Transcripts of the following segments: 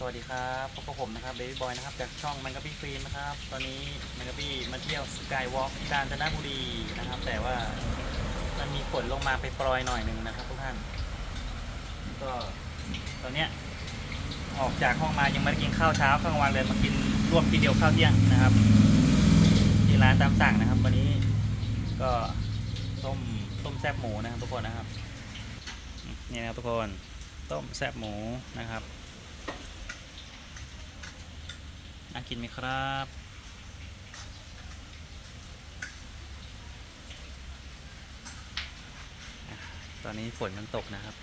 สวัสดีครับพบกับผมนะครับเบบี้บอยนะครับจากช่องมันกับพี่ฟิล์มนะครับ ตอนนี้มันกับพี่มาเที่ยวสกายวอล์กกาญจนบุรีนะครับ แต่ว่ามันมีฝนลงมาไปปรอยหน่อยหนึ่งนะครับทุกท่าน ก็ตอนเนี้ยออกจากห้องมายังไม่ได้กินข้าวเช้าข้างวันเลยมากินรวมทีเดียวข้าวเที่ยงนะครับที่ร้านตามสั่งนะครับ วันนี้ก็ต้มต้มแซ่บหมูนะครับทุกคนนะครับนี่นะครับทุกคนต้มแซ่บหมูนะครับ น่ากินไหมครับ ตอนนี้ฝนมันตกนะครับ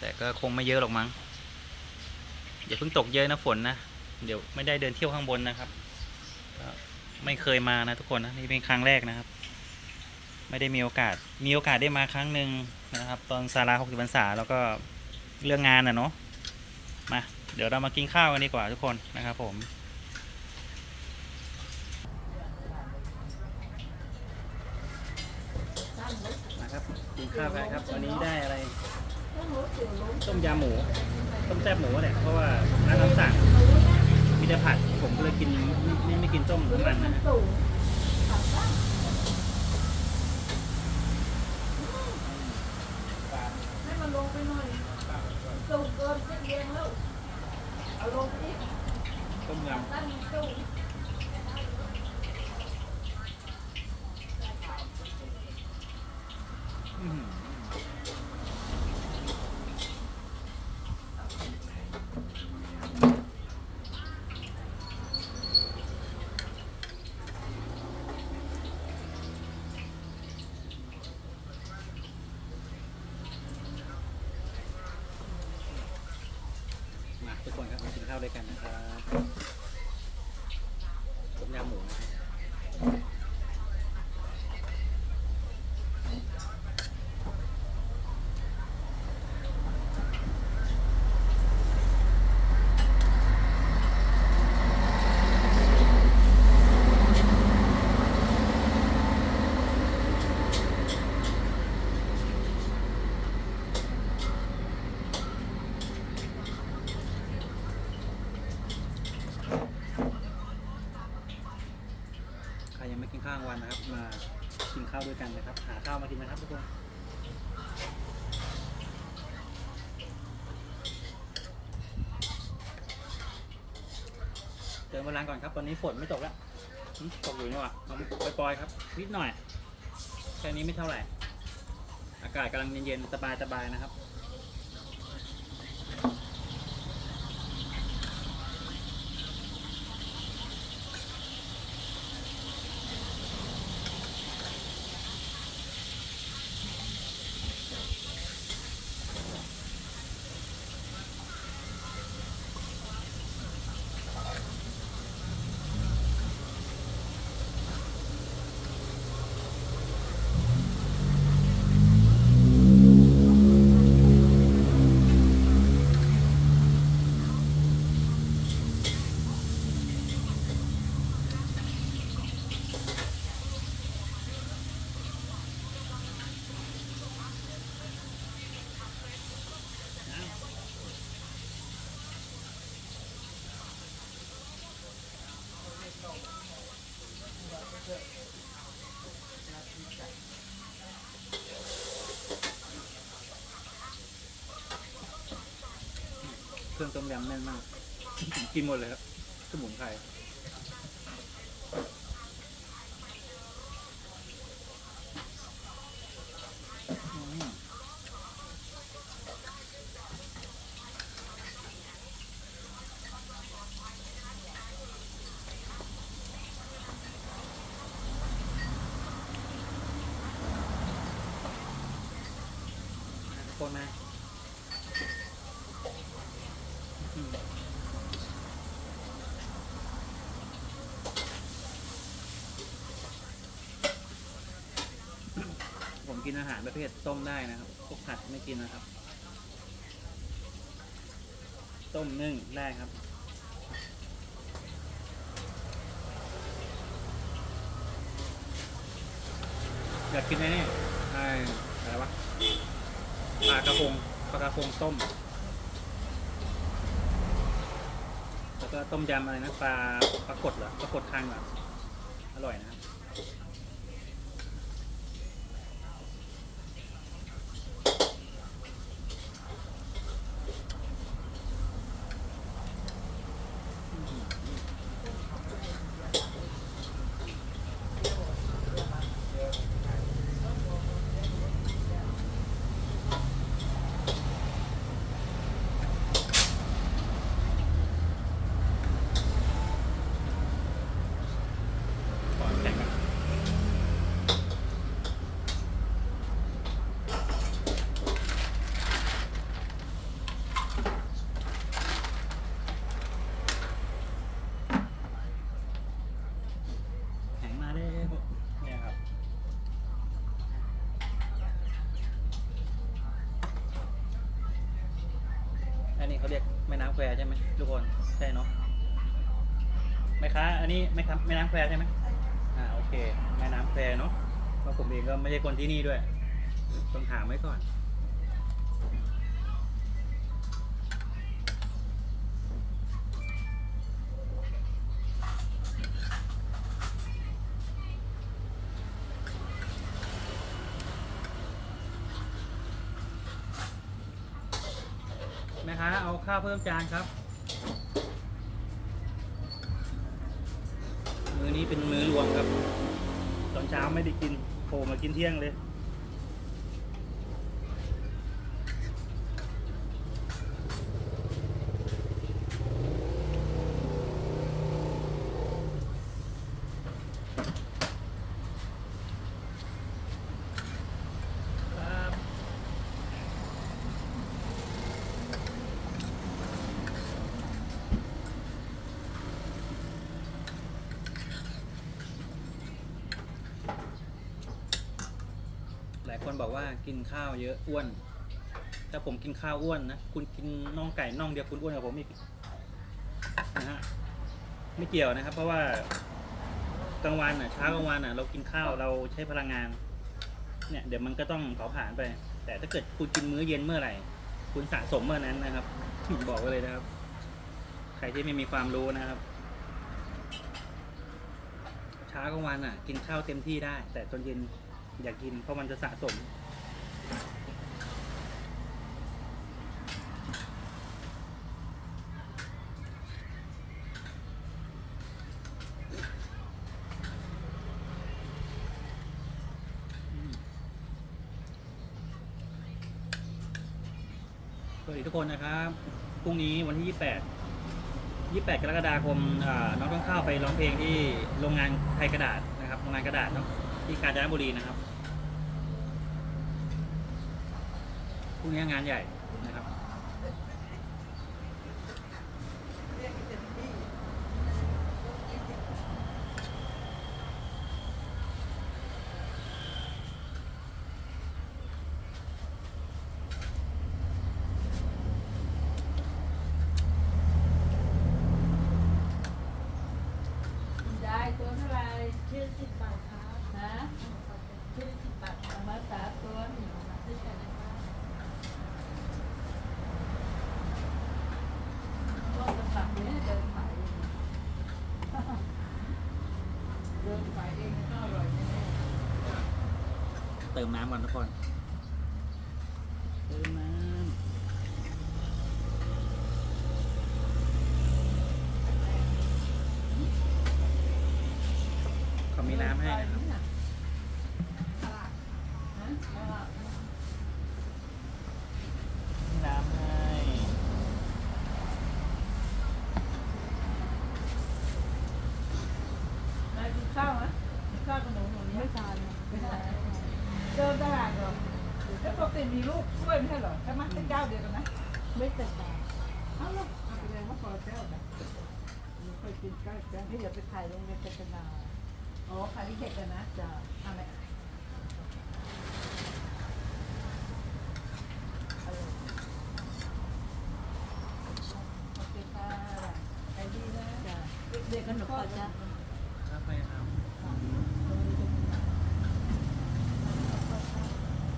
แต่ก็คงไม่เยอะหรอกมั้งอย่าเพิ่งตกเยอะนะฝนนะ เดี๋ยวไม่ได้เดินเที่ยวข้างบนนะครับก็ไม่เคยมานะทุกคนนะนี่เป็นครั้งแรกนะครับ ไม่ได้มีโอกาสมีโอกาสได้มาครั้งหนึ่งนะครับ ตอนสาราหกสิบพรรษาแล้วก็เรื่องงานอะเนาะมาเดี๋ยวเรามากินข้าวกันดีกว่าทุกคนนะครับผม นะครับ กินข้าวกันครับวันนี้ได้อะไรต้มยำหมูต้มแซ่บหมูแหละเพราะว่าร้านน้ำสั่งมีแต่ผัดผมก็เลยกินไม่ไม่ไม่กินต้มน้ำมันนะฮะให้มันลงไปหน่อยสูงเกินเส้นเลี้ยงแล้ว เอาลงไปอีก ต้มย ตั้งตู้ำอื้อหือมา ทุกคนครับมากินข้าวด้วยกันนะครับต้มยำหมูนะครับ ใครยังไม่กินข้าวกลางวันนะครับ มากินข้าวด้วยกันนะครับ หาข้าวมากินนะครับทุกคน เติมพลังก่อนครับ ตอนนี้ฝนไม่ตกแล้วตกอยู่นี่หว่าเอาปล่อยๆครับ นิดหน่อย แค่นี้ไม่เท่าไหร่ อากาศกำลังเย็นๆ สบายๆ นะครับ รื่องต้มยำแน่นมาก กินหมดเลยครับสมุนไพรอืมทุกคนนะอืม ผมกินอาหารประเภทต้มได้นะครับพวกผัดไม่กินนะครับ ต้มนึ่งได้ครับอยากกินไอ้นี่ไอ้อะไรวะปลากระพงปลากระพงต้ม ก็ต้มยำอะไรนะปลาปลากดเหรอปลากดคังเหรออร่อยนะครับ ก่อนแข่งกันแข่งมาเลยเนี่ยครับ อันนี้เขาเรียกแม่น้ำแควใช่ไหมทุกคน ใช่เนาะแม่ค้าอันนี้แม่ค้าแม่น้ำแควใช่ไหมอ่าโอเค แม่น้ำแควเนาะเพราะผมเองก็ไม่ใช่คนที่นี่ด้วย ต้องถามไว้ก่อน ค้าเอาข้าวเพิ่มจานครับ มื้อนี้เป็นมื้อรวมครับ ตอนเช้าไม่ได้กินโผล่มากินเที่ยงเลย ครับ ห ลายคนบอกว่ากินข้าวเยอะอ้วนถ้าผมกินข้าวอ้วนนะคุณกินน่องไก่น่องเดียวคุณอ้วนกว่าผมอีกนะฮะไม่เกี่ยวนะครับ เพราะว่ากลางวันอะเช้ากลางวันอะ เรากินข้าวเราใช้พลังงาน เนี่ย เดี๋ยวมันก็ต้องเผาผลาญไป แต่ถ้าเกิดคุณกินมื้อเย็นเมื่อไหร่ คุณสะสมเมื่อนั้นนะครับบอกไว้เลยนะครับ ใครที่ไม่มีความรู้นะครับเช้ากลางวันอะ กินข้าวเต็มที่ได้ แต่ตอนเย็น อย่ากินเพราะมันจะสะสม สวัสดีทุกคนนะครับ พรุ่งนี้วันที่ 28 28 กรกฎาคมอ่าน้องต้องเข้าไปร้องเพลงที่โรงงานไทยกระดาษนะครับ โรงงานกระดาษเนาะ ที่กาญจนบุรีนะครับพรุ่งนี้งานใหญ่นะครับ ได้ตัวเท่าไหร่ ชื่อสิบบาทครับ ฮะ ชื่อสิบบาท เอามาสามตัวหนึ่ง ซื้อกันนะครับ ก็จะสั่งเนี่ยเดินขายเดินขายเองก็อร่อยแน่ เติมน้ำก่อนทุกคน เติมน้ำเขามีน้ำให้นะครับ ฮะ มีน้ำให้ นายกินข้าวไหมกินข้าวกับหนูหนูนี้ ไม่ทานนะ ไม่ได้เดินตลาดเหรอแล้วปกติมีลูกช่วยไม่ใช่เหรอใช่ไหมเป็นเจ้าเดียวกันนะ ไม่เสร็จบาท เอาลูกเอาไปเลยว่าพอเจ้านะหนูเคย กินใกล้กันที่เดี๋ยวไปถ่ายโรงเรียนเป็นนาอ๋อขายที่เด็กกันนะจ้ะอะไรโอเคค่ะไปดีนะจ้ะเด็กๆกันหนูก็ก็จะจะครับไปครับ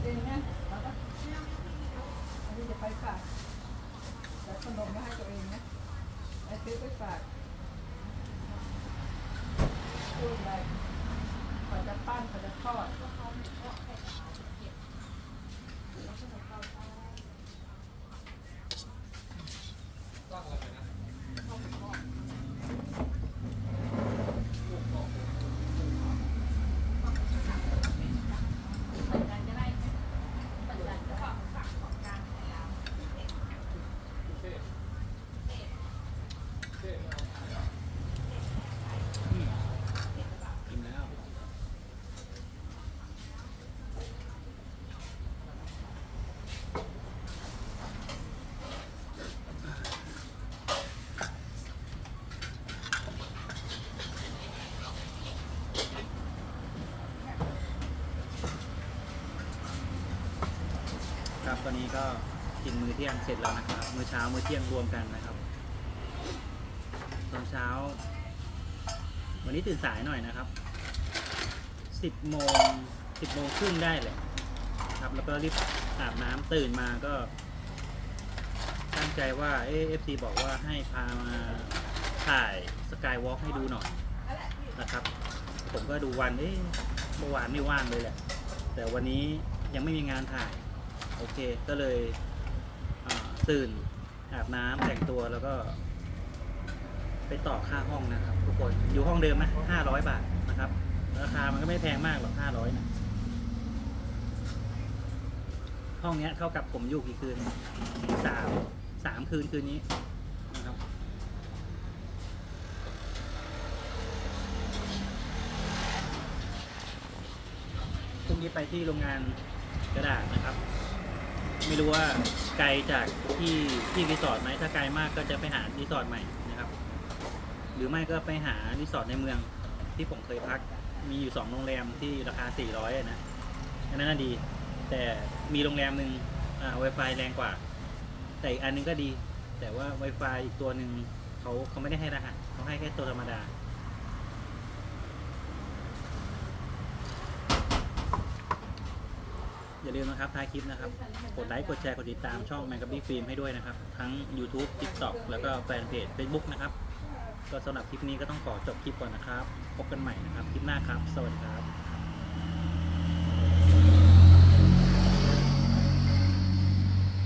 เองนะเอาปะอันนี้จะไปฝากแต่ขนมมาให้ตัวเองนะไอ้ซื้อไปฝาก พูดอะไรขอจะปั้นขอจะทอดแล้ว ครับ ตอนนี้ก็กินมื้อเที่ยงเสร็จแล้วนะครับ มื้อเช้ามื้อเที่ยงรวมกันนะครับตอนเช้า วันนี้ตื่นสายหน่อยนะครับสิบโมงสิบโมงครึ่งได้เลยครับ แล้วก็รีบอาบน้ำตื่นมาก็ตั้งใจว่าเอฟซีบอกว่าให้พามาถ่ายสกายวอล์กให้ดูหน่อยนะครับ ผมก็ดูวันเอ๊ะเมื่อวานไม่ว่างเลยแหละ แต่วันนี้ยังไม่มีงานถ่าย โอเคก็เลยตื่นอาบน้ำแต่งตัวแล้วก็ ไปต่อค่าห้องนะครับทุกคนอยู่ห้องเดิมนะห้าร้อยบาทนะครับ ราคามันก็ไม่แพงมากหรอกห้าร้อยนะห้องเนี้ยเท่ากับผมอยู่กี่คืนสามสามคืนคืนนี้นะครับพรุ่งนี้ไปที่โรงงานกระดาษน ไม่รู้ว่าไกลจากที่ที่รีสอร์ทไหมถ้าไกลมากก็จะไปหารีสอร์ทใหม่นะครับ หรือไม่ก็ไปหารีสอร์ทในเมืองที่ผมเคยพักมีอยู่สองโรงแรมที่ราคา 400อะนะอันนั้นดี แต่มีโรงแรมหนึ่งอ่า Wi-Fi แรงกว่า แต่อีกอันนึงก็ดี แต่ว่า Wi-Fi อีกตัวหนึ่งเขาเขาไม่ได้ให้รหัสเขาให้แค่ตัวธรรมดา อย่า ลืมนะครับท้ายคลิปนะครับ กดไลค์กดแชร์กดติดตามช่องแมกบี้ฟิล์มให้ด้วยนะครับ ทั้ง YouTube TikTok แล้วก็แฟนเพจ Facebook นะครับก็สำหรับคลิปนี้ก็ต้องขอจบคลิปก่อนนะครับ พบกันใหม่นะครับ คลิปหน้าครับ สวัสดีครับ